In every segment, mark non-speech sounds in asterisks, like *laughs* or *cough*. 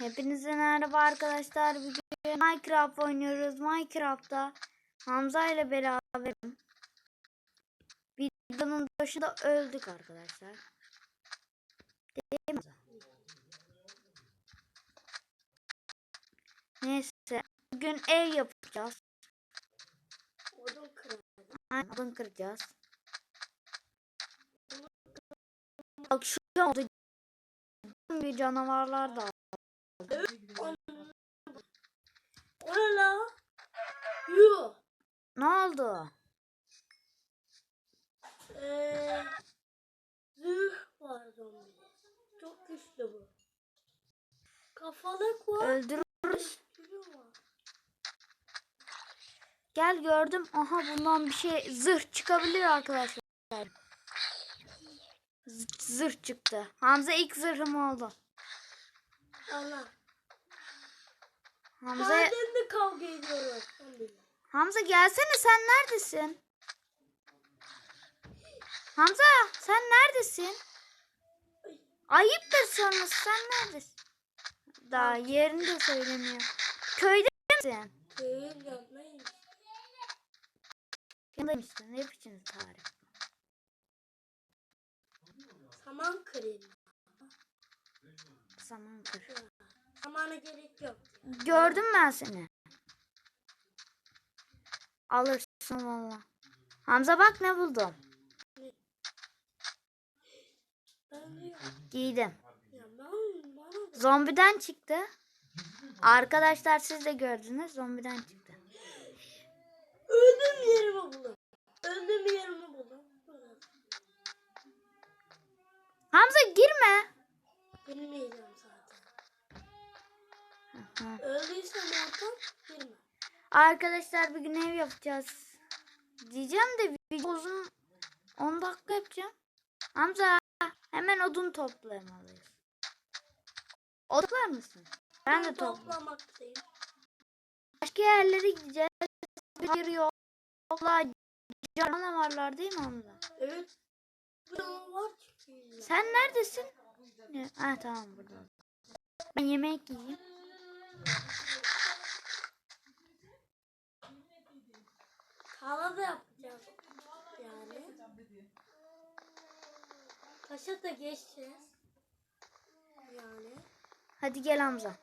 Hepinize merhaba arkadaşlar. Bugün Minecraft oynuyoruz. Minecraft'ta Hamza ile beraberim. Videonun başında öldük arkadaşlar. Değil mi? Neyse. Bugün ev yapacağız. Odun kırıldı. Aynen, Odun kıracağız. Bak şu oldu. Bir canavarlar da. O ne la? Yuh. Ne oldu? Eee. Zırh var zombide. Çok güçlü bu. Kafalık var. Öldürürüz. Gel gördüm. Aha bundan bir şey zırh çıkabilir arkadaşlar. Zırh çıktı. Hamza ilk zırhım oldu. Allah. Hamza Madenle kavga ediyoruz. Zombiyle. Hamza gelsene sen neredesin? Hamza sen neredesin? Ayıptır sorması sen neredesin? Daha yerini de söylemiyor. Köyde misin? Köyün yanındayım. Yanındaymışsın. Ne biçim tarif? Saman kırayım. Zaman kır. Samana gerek yok. Gördüm ben seni. Alırsın valla. Hamza bak ne buldum. Giydim. Zombiden çıktı. Arkadaşlar siz de gördünüz. Zombiden çıktı. öldüm yerimi buldum. Öldüm yerimi buldum. Hamza girme. Bilmeyeceğim zaten. Hı. Öldüysem ortam girme. Arkadaşlar bugün ev yapacağız. Diyeceğim de video uzun 10 dakika yapacağım. Hamza hemen odun toplamalıyız. Odaklar mısın? Ben de topla. toplamaktayım. Başka yerlere gideceğiz. Bir yolla canavarlar değil mi Hamza? Evet. Bu canavar çıkıyor. Sen neredesin? Ne? Ha tamam burada. Ben yemek yiyeyim. Kala da yapacağız. Yani. Taşa da geçeceğiz. Yani. Hadi gel Hamza.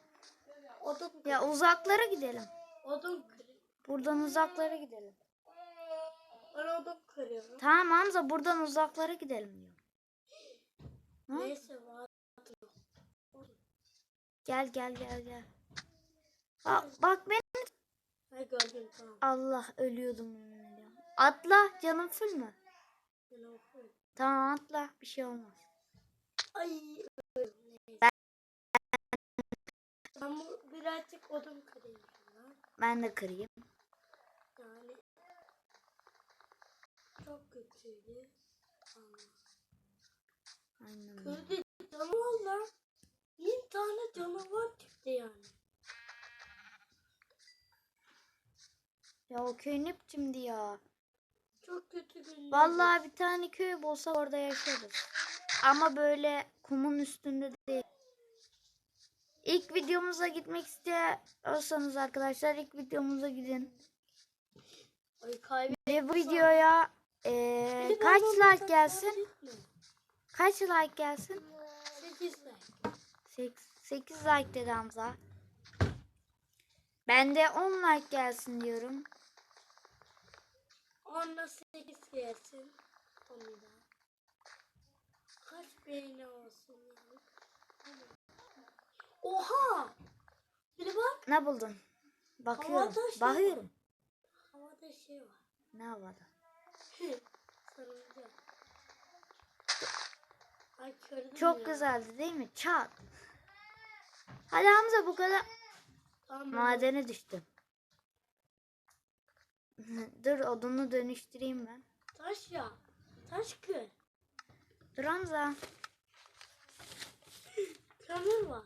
Odun Ya uzaklara gidelim. Odun. Buradan uzaklara gidelim. Ben odun kırıyorum. Tamam Hamza buradan uzaklara gidelim diyor. Neyse var. Gel gel gel gel. Bak, bak ben Ha gördüm tamam. Allah ölüyordum. Atla canım full mü? Ben. Tamam atla bir şey olmaz. Ay. Ben bu birazcık odun kırayım. Ben de kırayım. Yani. Çok kötüydü. Öyle. Kırdı canavarlar. Bin tane canavar çıktı yani. Ya o köy ne biçimdi ya? Çok kötü günler. Vallahi bir tane köy bulsa orada yaşarız. Ama böyle kumun üstünde değil. İlk videomuza gitmek istiyorsanız arkadaşlar ilk videomuza gidin. Ay. Ve bu videoya eee, kaç like gelsin? Kaç like gelsin? 8 like. 8 like dedi Hamza. Ben de 10 like gelsin diyorum. 10'la 8 gelsin. Onu da. Kaç beğeni olsun yani. Oha! Bir bak Ne buldun? Bakıyorum. Havada şey Bakıyorum. havada şey var. Ne havada? Sarılacak. Ay kırdım Çok ya. güzeldi değil mi? Çat. Hadi Hamza bu kadar. Tamam, Madene düştüm. *laughs* Dur odunu dönüştüreyim ben. Taş ya. Taş kır. Dur Hamza. Kömür var.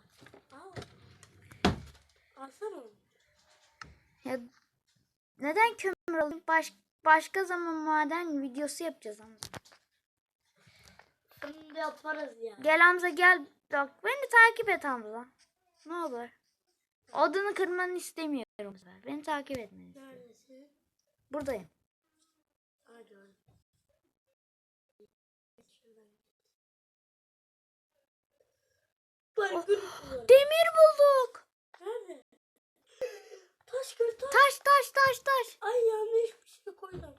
Al. Alsana onu. Ya neden kömür alayım? Baş, başka zaman maden videosu yapacağız Hamza. Da yaparız ya. Gel Hamza gel. Bak beni takip et Hamza. Ne olur. Odunu kırmanı istemiyorum. Beni takip etmeni istiyorum. Buradayım. Ben Oh. Demir bulduk. Nerede? Taş kır taş. Taş taş taş taş. Ay yanlış bir şey koydum.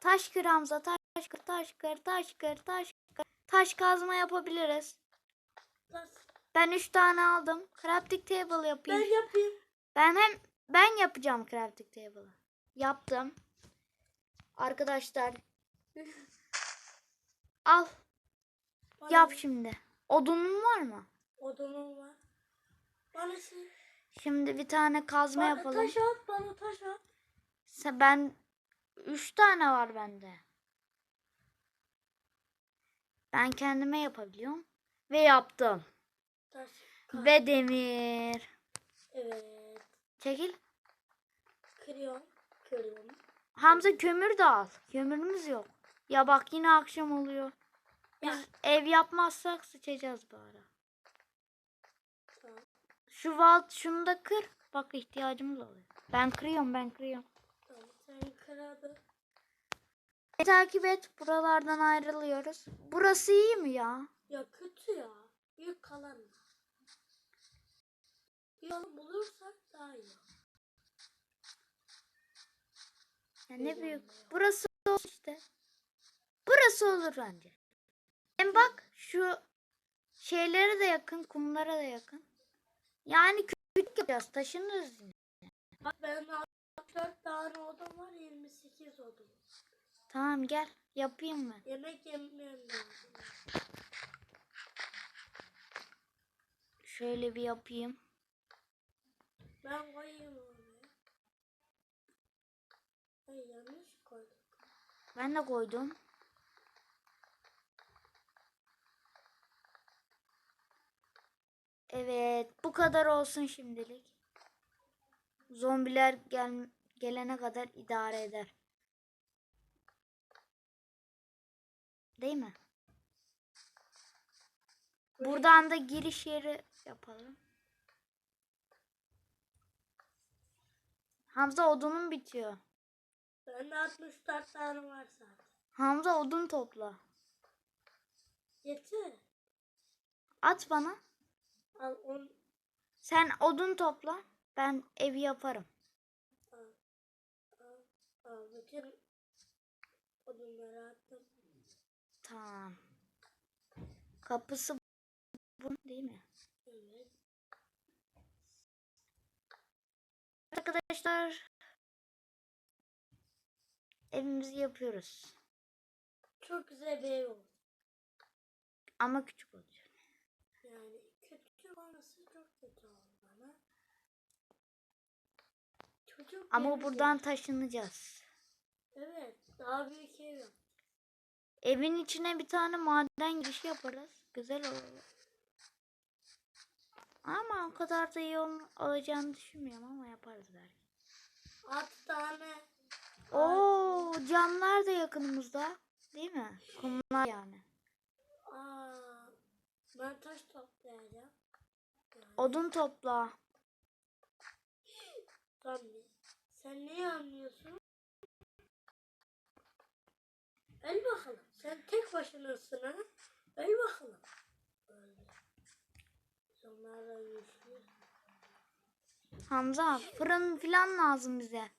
Taş kır Hamza. Taş kır taş kır taş kır taş kır. Taş kazma yapabiliriz. Taş. Ben üç tane aldım. Crafting table Ben yapayım. yapayım. Ben hem ben yapacağım crafting table'ı. Yaptım. Arkadaşlar *laughs* al Bana yap şimdi. Odunun var mı? Odunum var. Bana şey. Şimdi bir tane kazma Bana yapalım. taş at bana taş at. Sen- Ben üç tane var bende. Ben kendime yapabiliyorum. Ve yaptım. Taş. Ve demir. Evet. Çekil. Kırıyorum. Kırıyorum. Hamza kömür de al. Kömürümüz yok. Ya bak yine akşam oluyor. Biz Ya. ev yapmazsak sıçacağız bu ara. Tamam. Şu val şunu da kır. Bak ihtiyacımız oluyor. Ben kırıyorum ben kırıyorum. Tamam. Sen kır. E, takip et. Buralardan ayrılıyoruz. Burası iyi mi ya? Ya kötü ya. Büyük kalan. Bir bulursak daha iyi. Ya ne büyük. Burası olur işte. Burası olur bence. Hem bak şu şeylere de yakın, kumlara da yakın. Yani küçük yapacağız. Taşınırız yine. Bak benim 64 tane odam var 28 odam. Tamam gel. Yapayım ben. Yemek lazım. Şöyle bir yapayım. Ben koyayım Ay yanlış koydum. Ben de koydum. Evet, bu kadar olsun şimdilik. Zombiler gel gelene kadar idare eder. Değil mi? Buradan da giriş yeri yapalım. Hamza odunun bitiyor. Bende 64 tane var zaten. Hamza odun topla. Yeter. At bana. Al on. Sen odun topla. Ben evi yaparım. Al. Al. Al. Bütün odunları attım. Tamam. Kapısı bu değil mi? Evet. Arkadaşlar evimizi yapıyoruz. Çok güzel bir ev oldu. Ama küçük olacak. Yani kötü olması çok kötü oldu bana. Çocuk Ama buradan taşınacağız. Evet. Daha büyük ev yap. Evin içine bir tane maden girişi yaparız. Güzel olur. Ama o kadar da iyi ol- olacağını düşünmüyorum ama yaparız belki. 6 tane. Da yakınımızda. Değil mi? Kumlar yani. Aa, ben taş toplayacağım. Odun topla. Tamam. Sen neyi anlıyorsun? El bakalım. Sen tek başınasın ha? El bakalım. Öyle. Onlarla güçlü. Hamza fırın falan lazım bize.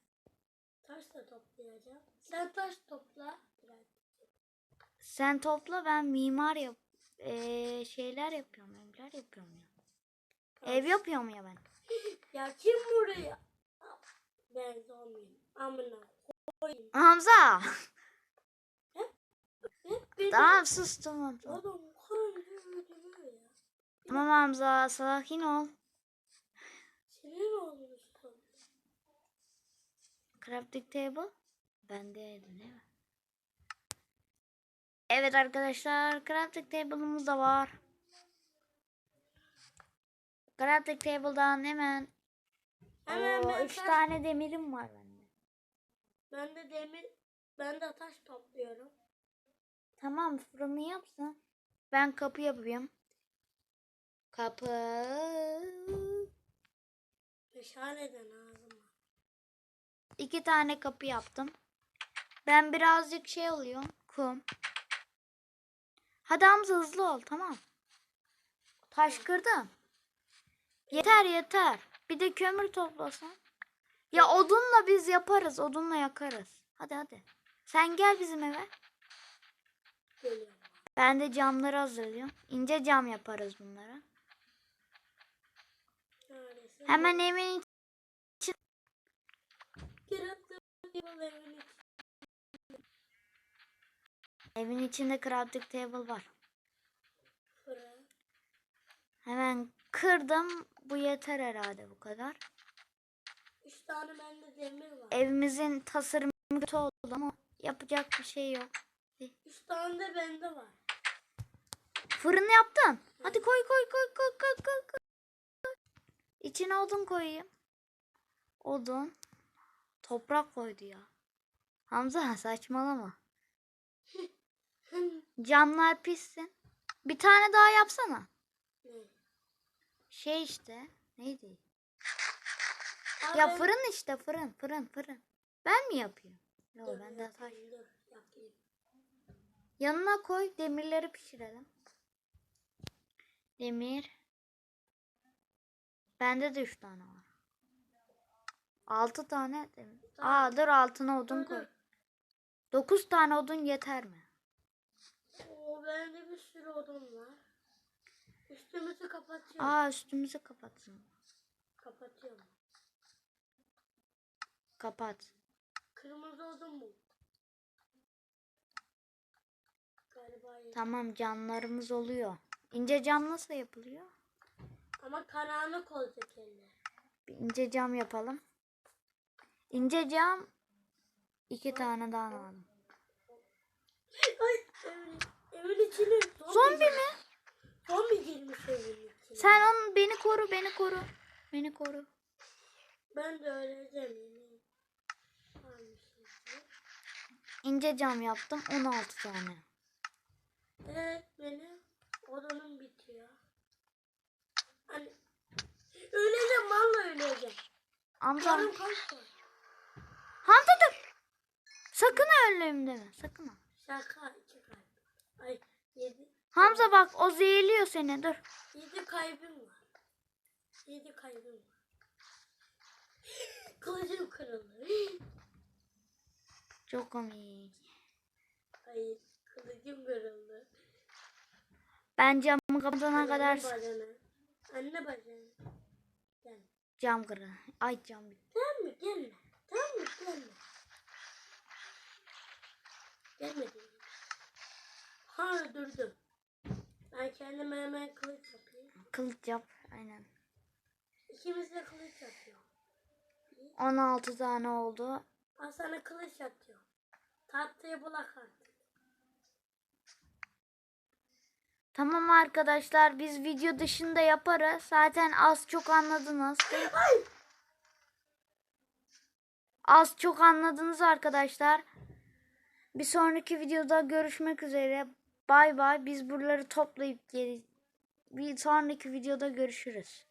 Taş da toplayacağım. Sen taş topla. Biraz. Sen topla ben mimar yap eee, şeyler yapıyorum evler yapıyorum ya. Ev yapıyorum ya ben. *laughs* Ya kim buraya? Ben zombayım. Amına koyayım. Hamza. Tamam sus tamam. ya. Tamam Hamza sakin ol. Crafting table. Bendeydi değil mi? Evet arkadaşlar crafting table'ımız da var. Crafting table'dan hemen Hemen Oo, ben üç taş- tane demirim var bende. Ben de demir, ben de taş topluyorum. Tamam fırını yapsın. Ben kapı yapayım. Kapı. Meşaleden ağzıma. İki tane kapı yaptım. Ben birazcık şey alıyorum. Kum. Hadi Hamza hızlı ol tamam. Taş kırdım. Yeter yeter. Bir de kömür toplasan. Ya odunla biz yaparız. Odunla yakarız. Hadi hadi. Sen gel bizim eve. Geliyorum. Ben de camları hazırlıyorum. İnce cam yaparız bunlara. Hemen evin Kirattım evin içi. evin içinde crafting table var. Fırın. Hemen kırdım. Bu yeter herhalde bu kadar. Üç tane bende demir var. Evimizin tasarımı kötü oldu ama yapacak bir şey yok. Üç tane de bende var. Fırın yaptın. Hadi koy koy koy koy koy koy. koy. İçine odun koyayım. Odun. Toprak koydu ya. Hamza saçmalama. Camlar pissin. Bir tane daha yapsana. Şey işte. Neydi? Ya fırın işte fırın fırın fırın. Ben mi yapıyorum? Yok Dur, ben de taş. yapayım, yapayım. Yanına koy demirleri pişirelim. Demir. Bende de üç tane var. Altı tane demir. Tamam. Aa dur altına odun Dur, koy. dur. Dokuz tane odun yeter mi? Oo, bende bir sürü odun var. Üstümüzü kapatıyorum. Aa üstümüzü kapatsın. Kapatıyorum. Kapat. Kırmızı odun bu. Galiba. Tamam camlarımız oluyor. İnce cam nasıl yapılıyor? Ama karanlık olacak eller. Bir ince cam yapalım. İnce cam iki tane daha alalım. Ay evin, evin içine zombi, Zombi mi? Zombi girmiş evin içine. Sen onu beni koru, beni koru. Beni koru. Ben de öleceğim. İnce cam yaptım 16 tane. Evet benim odunum bitiyor. Hani öleceğim valla öleceğim. Hamza, Canım kaç var? Hamza dur. Sakın öleyim deme, sakın ha. Şaka iki kalp. Ay yedi. Hamza bak o zehirliyor seni dur. Yedi kaybım var. Yedi kaybım var. Kılıcım kırıldı. Çok komik. Hayır kılıcım kırıldı. Ben camı kapatana kadar bacana. Anne bacana. Gel. cam kırı. Ay cam bitti. Tamam mı? Gelme. Tamam mı? Gelme. Gelmedi. Ha durdum. Ben kendime hemen kılıç yapayım. Kılıç yap. Aynen. İkimiz de kılıç yapıyor. 16 tane oldu. Al sana kılıç yapıyor. Tahtayı bulak artık. Tamam arkadaşlar biz video dışında yaparız. Zaten az çok anladınız. Az çok anladınız arkadaşlar. Bir sonraki videoda görüşmek üzere. Bay bay. Biz buraları toplayıp geri bir sonraki videoda görüşürüz.